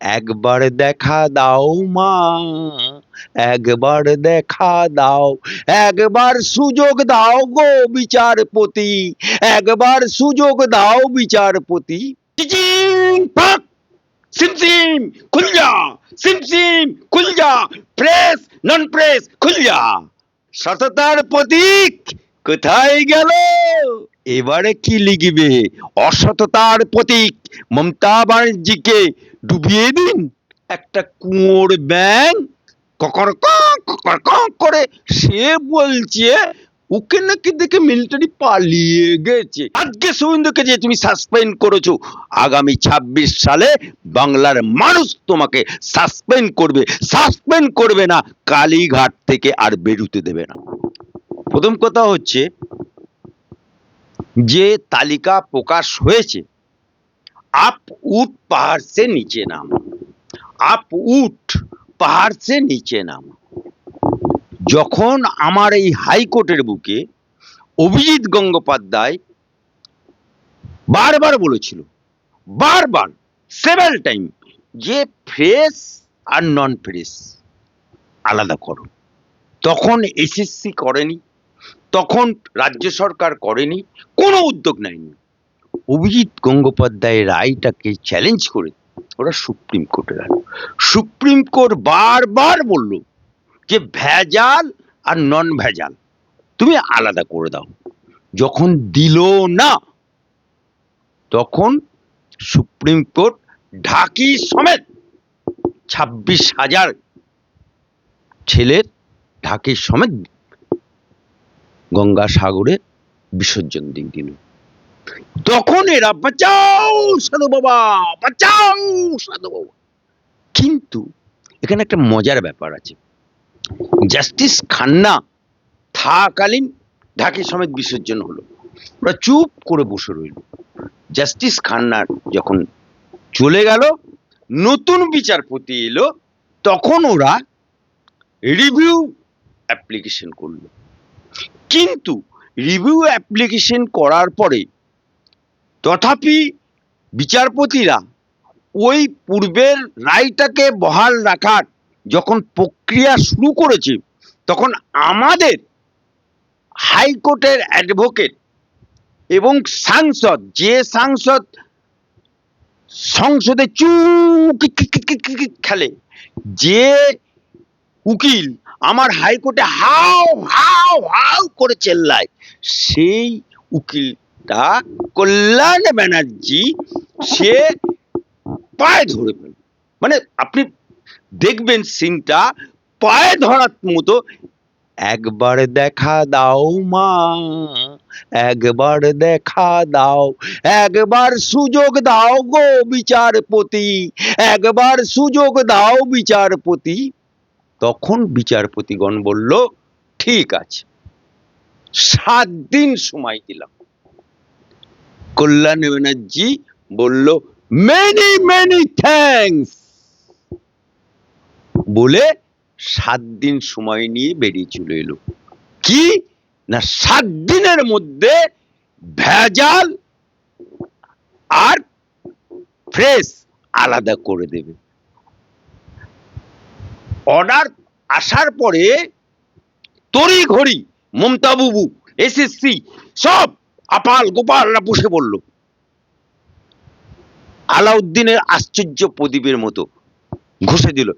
একবার দেখা দাও মা, একবার দেখা দাও, একবার সুযোগ দাও গো বিচারপতি, একবার সুযোগ দাও বিচারপতি। সিমসিম খুল যা সিমসিম খুলজা প্রেস, নন প্রেস খুল যা সততার প্রতীক কোথায় গেল? এবারে কি লিখবে? অসততার প্রতীক মমতা ব্যানার্জিকে ডুবিয়ে দিন। একটা কুঁয়োর ব্যাং ককর কক ককর কক করে সে বলছে, ওকে নাকি দেখে মিলিটারি পালিয়ে গেছে। আজকে শুভেন্দুকে যে তুমি সাসপেন্ড করেছ, আগামী ছাব্বিশ সালে বাংলার মানুষ তোমাকে সাসপেন্ড করবে। সাসপেন্ড করবে না, কালীঘাট থেকে আর বেরুতে দেবে না। প্রথম কথা হচ্ছে, যে তালিকা প্রকাশ হয়েছে আপ উঠ পাহাড় সে নিচে নাম। আপ উঠ পাহাড় সে নিচে নাম। যখন আমার এই হাইকোর্টের বুকে অভিজিৎ গঙ্গোপাধ্যায় বারবার বলেছিল, বারবার সেভেল টাইম যে ফ্রেশ আর নন ফ্রেশ আলাদা করো। তখন এসএসসি করেনি, তখন রাজ্য সরকার করেনি, কোনো উদ্যোগ নেয়নি। অভিজিৎ গঙ্গোপাধ্যায়ের রায়টাকে চ্যালেঞ্জ করে ওরা সুপ্রিম কোর্টে গেল। সুপ্রিম কোর্ট বারবার বলল যে ভেজাল আর নন ভেজাল তুমি আলাদা করে দাও। যখন দিল না, তখন সুপ্রিম কোর্ট ঢাকি সমেত ছাব্বিশ হাজার ছেলের ঢাকি সমেত গঙ্গাসাগরে বিসর্জন দিয়ে দিল। তখন এরা বাঁচাও সাধু বাবা, বাঁচাও সাধু বাবা। কিন্তু এখানে একটা মজার ব্যাপার আছে। জাস্টিস খান্না থাকালীন ঢাকি সমেত বিসর্জন হলো। ওরা চুপ করে বসে রইল। জাস্টিস খান্নার যখন চলে গেল, নতুন বিচারপতি এলো, তখন ওরা রিভিউ অ্যাপ্লিকেশন করল। কিন্তু রিভিউ অ্যাপ্লিকেশন করার পরে তথাপি বিচারপতিরা ওই পূর্বের রায়টাকে বহাল রাখার যখন প্রক্রিয়া শুরু করেছে, তখন আমাদের হাইকোর্টের অ্যাডভোকেট এবং সাংসদ, যে সাংসদ সংসদে চু কি- কি- কি- কি- কি- কি খেলে, যে উকিল আমার হাইকোর্টে হাও হাও হাও করে চেল্লায়, সেই উকিলটা কল্যাণ ব্যানার্জি সে পায়ে ধরে ফেল মানে আপনি দেখবেন সিনটা পায়ে ধরার মতো, একবার দেখা দাও মা, একবার দেখা দাও, একবার সুযোগ দাও গো বিচারপতি, একবার সুযোগ দাও বিচারপতি। তখন বিচারপতিগণ বলল, ঠিক আছে, সাত দিন সময় দিলাম। কল্যাণ ব্যানার্জি বলল মেনি মেনি থ্যাঙ্কস বলে সাত দিন সময় নিয়ে বেরিয়ে চলে এলো। কি? না, সাত দিনের মধ্যে ভেজাল আর ফ্রেশ আলাদা করে দেবে। অর্ডার আসার পরে তড়ি ঘড়ি মমতা বুবু, এসএসসি, সব আপাল গোপালরা বসে পড়ল। আলাউদ্দিনের আশ্চর্য প্রদীপের মতো ঘষে দিল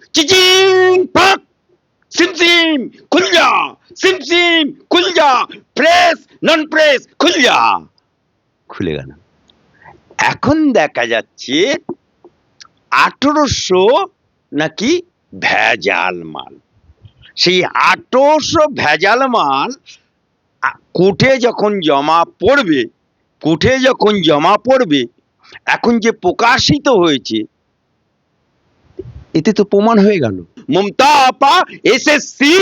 সিমসিম খুল যা! সিমসিম খুল যা! প্রেস, নন প্রেস, খুল যা! খুলে গেল। এখন দেখা যাচ্ছে আঠেরোশো নাকি ভেজাল মাল। সেই আঠেরোশো ভেজাল মাল কোর্টে যখন জমা পড়বে কোর্টে যখন জমা পড়বে এখন যে প্রকাশিত হয়েছে এতে তো প্রমাণ হয়ে গেল। মমতা আপা এসএসসি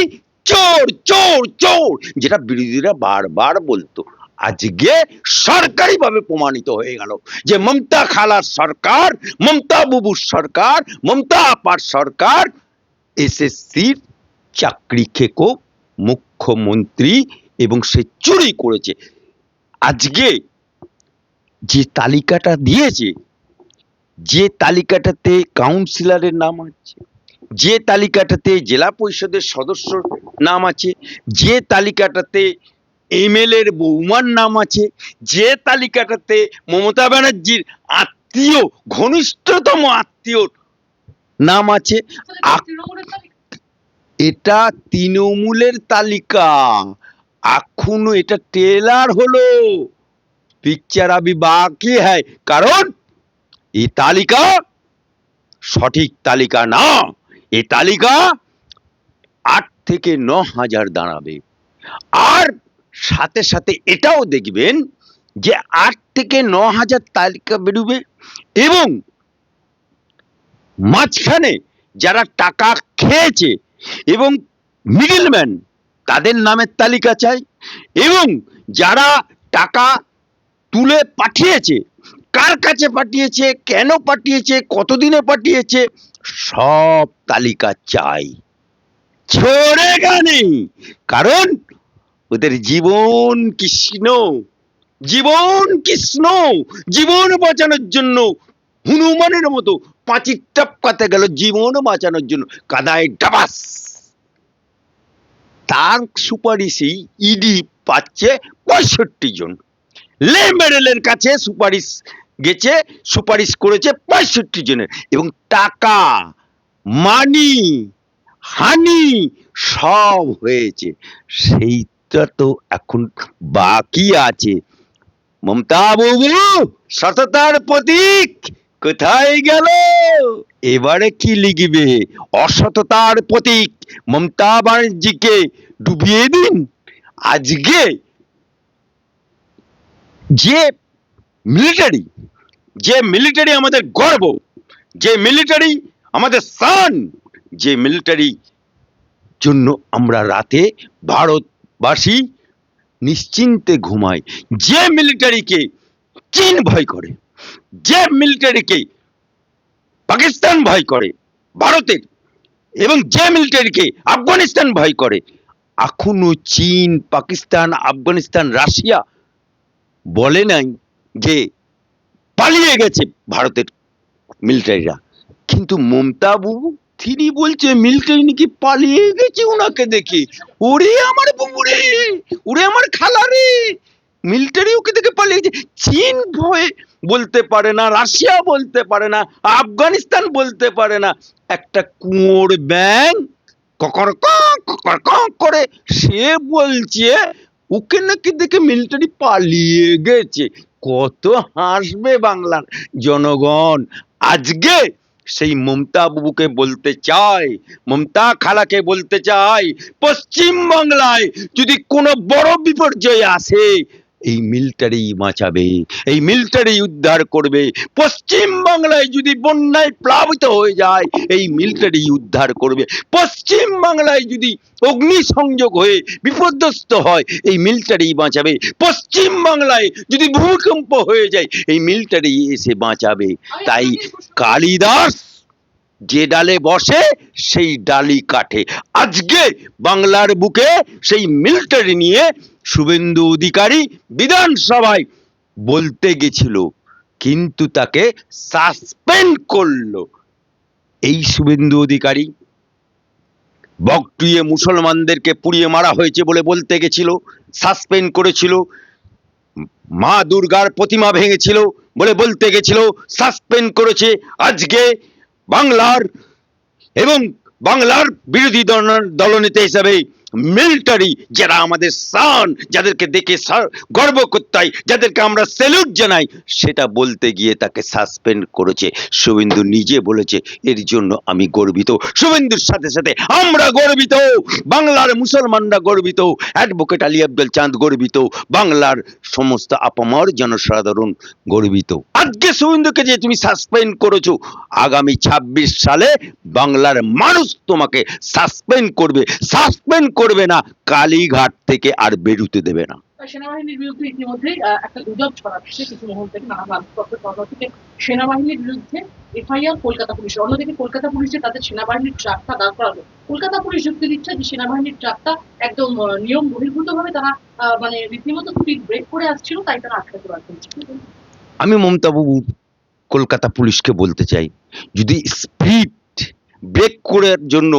চোর চোর চোর যেটা বিরোধীরা বারবার বলতো। আজকে সরকারিভাবে প্রমাণিত হয়ে গেল যে মমতা খালার সরকার মমতা বুবুর সরকার মমতা আপার সরকার এসএসসির চাকরি খেকো মুখ্যমন্ত্রী এবং সে চুরি করেছে। আজকে যে তালিকাটা দিয়েছে যে তালিকাটাতে কাউন্সিলরের নাম আছে যে তালিকাটাতে জেলা পরিষদের সদস্য নাম আছে যে তালিকাটাতে এমএলএ এর বৌমার নাম আছে যে তালিকাটাতে মমতা ব্যানার্জির আত্মীয় ঘনিষ্ঠতম আত্মীয় নাম আছে। এটা তৃণমূলের তালিকা। এখনও এটা ট্রেলার হলো। পিকচার আবি বাকি হ্যায়। কারণ এই তালিকা সঠিক তালিকা না। এই তালিকা আট থেকে ন হাজার দাঁড়াবে। আর সাথে সাথে এটাও দেখবেন যে আট থেকে ন হাজার তালিকা বেরোবে এবং মাঝখানে যারা টাকা খেয়েছে এবং মিডলম্যান তাদের নামের তালিকা চাই এবং যারা টাকা তুলে পাঠিয়েছে, কার কাছে পাঠিয়েছে, কেন পাঠিয়েছে, কতদিনে পাঠিয়েছে, সব তালিকা চাই। ছড়ে গানে কারণ ওদের জীবন কৃষ্ণ জীবন কৃষ্ণ, জীবন বাঁচানোর জন্য, হনুমানের মতো পাঁচির টপকাতে গেল জীবন বাঁচানোর জন্য, কাদায় ডাবাস। তার সুপারিশেই ইডি পাচ্ছে পঁয়ষট্টি জন। লে মেডেলের কাছে সুপারিশ গেছে, সুপারিশ করেছে পঁয়ষট্টি জনের। এবং টাকা মানি হানি সব হয়েছে। সেইটা তো এখন বাকি আছে। মমতা বাবু, সততার প্রতীক! কোথায় গেল? এবারে কি লিখবে? অসততার প্রতীক মমতা ব্যানার্জিকে ডুবিয়ে দিন। আজকে যে মিলিটারি যে মিলিটারি আমাদের গর্ব, যে মিলিটারি আমাদের সান যে মিলিটারি জন্য আমরা রাতে ভারতবাসী নিশ্চিন্তে ঘুমাই। যে মিলিটারিকে চীন ভয় করে যে মিলিটারিকে পাকিস্তান ভয় করে, ভারতের, এবং যে মিলিটারিকে আফগানিস্তান ভয় করে, এখনও চীন, পাকিস্তান, আফগানিস্তান, রাশিয়া বলে নাই যে পালিয়ে গেছে ভারতের মিলিটারিরা কিন্তু মমতা বাবু তিনি বলছে মিলিটারি নাকি পালিয়ে গেছে ওনাকে দেখে। ওরে আমার বাবু রে, ওরে আমার খালা রে মিলিটারি ওকে দেখে পালিয়ে গেছে। চীন ভয়ে বলতে পারে না, রাশিয়া বলতে পারে না, আফগানিস্তান বলতে পারে না। একটা কুঁয়োর ব্যাং ককর কক ককর কক করে সে বলছে, ওকে নাকি দেখে মিলিটারি পালিয়ে গেছে। কত হাসবে বাংলার জনগণ। আজকে সেই মমতা বাবুকে বলতে চাই মমতা খালাকে বলতে চাই পশ্চিম বাংলায় যদি কোনো বড় বিপর্যয় আসে এই মিলিটারি বাঁচাবে এই মিলিটারি উদ্ধার করবে। পশ্চিম বাংলায় যদি বন্যায় প্লাবিত হয়ে যায় এই মিলিটারি উদ্ধার করবে। পশ্চিম বাংলায় যদি অগ্নিসংযোগ হয়ে বিপর্যস্ত হয় এই মিলিটারি বাঁচাবে। পশ্চিম বাংলায় যদি ভূমিকম্প হয়ে যায় এই মিলিটারি এসে বাঁচাবে। তাই কালিদাস যে ডালে বসে সেই ডালি কাটে আজকে বাংলার বুকে সেই মিলিটারি নিয়ে শুভেন্দু অধিকারী বিধানসভায় বলতে গেছিল, কিন্তু তাকে সাসপেন্ড করল। এই শুভেন্দু অধিকারী বকটুয়ে মুসলমানদেরকে পুড়িয়ে মারা হয়েছে বলে বলতে গেছিল, সাসপেন্ড করেছিল, মা দুর্গার প্রতিমা ভেঙেছিল বলে বলতে গেছিল, সাসপেন্ড করেছে। আজকে বাংলার এবং বাংলার বিরোধী দল- দলনেতা হিসাবে মিলিটারি, যারা আমাদের সান যাদেরকে দেখে গর্ব করতে হয়, যাদেরকে আমরা স্যালুট জানাই, সেটা বলতে গিয়ে তাকে সাসপেন্ড করেছে। শুভেন্দু নিজে বলেছে, এর জন্য আমি গর্বিত। শুভেন্দুর সাথে সাথে আমরা গর্বিত। বাংলার মুসলমানরা গর্বিত। অ্যাডভোকেট আলী আব্দুল চাঁদ গর্বিত। বাংলার সমস্ত আপামর জনসাধারণ গর্বিত। আজকে শুভেন্দুকে যে তুমি সাসপেন্ড করেছ, আগামী ছাব্বিশ সালে বাংলার মানুষ তোমাকে সাসপেন্ড করবে। সাসপেন্ড করবে না কালীঘাট থেকে আর বেরুতে দেবে না। সেনাবাহিনীর বিরুদ্ধে ইতিমধ্যেই একটা গুজব ছড়াচ্ছে কিছু মহল থেকে নানা রাজপথের তরফ থেকে। সেনাবাহিনীর বিরুদ্ধে এফআইআর কলকাতা পুলিশের অন্যদিকে কলকাতা পুলিশ তাদের সেনাবাহিনীর ট্রাকটা দাঁড় করালো। কলকাতা পুলিশ যুক্তি দিচ্ছে যে সেনাবাহিনীর ট্রাকটা একদম নিয়ম বহির্ভূত ভাবে তারা মানে রীতিমতো স্পিড ব্রেক করে আসছিল তাই তারা আটকাতে পারছে আমি মমতা বাবুর কলকাতা পুলিশকে বলতে চাই যদি স্পিড ব্রেক করার জন্য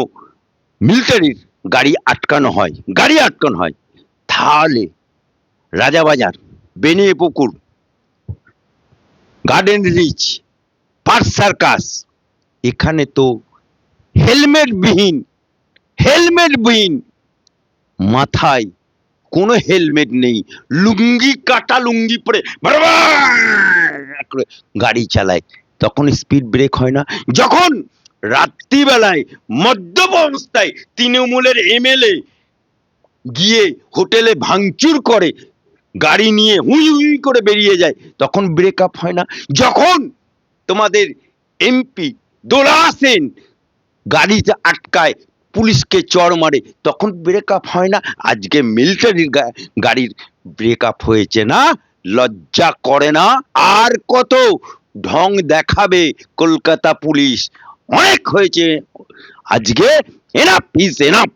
মিলিটারির গাড়ি আটকানো হয়। গাড়ি আটকানো হয়। তাহলে Rajabazar Benipukur Garden Reach Park Circus এখানে তো হেলমেট বিহীন হেলমেট বিহীন, মাথায় কোনো হেলমেট নেই। লুঙ্গি কাটা লুঙ্গি পরে গাড়ি চালায়। তখন স্পিড ব্রেক হয় না। যখন রাত্রিবেলায়, মদ্যপ অবস্থায় তৃণমূলের এমএলএ গিয়ে হোটেলে ভাঙচুর করে, গাড়ি নিয়ে হুই হুই করে বেরিয়ে যায়, তখন ব্রেকআপ হয় না। যখন তোমাদের এমপি দোলা সেন গাড়িতে আটকায়, পুলিশকে চড় মারে, তখন ব্রেকআপ হয় না। আজকে মিলিটারির গাড়ির ব্রেকআপ হয়েছে না, লজ্জা করে না। আর কত ঢং দেখাবে কলকাতা পুলিশ। অনেক হয়েছে। আজকে এনাফ ইজ এনাফ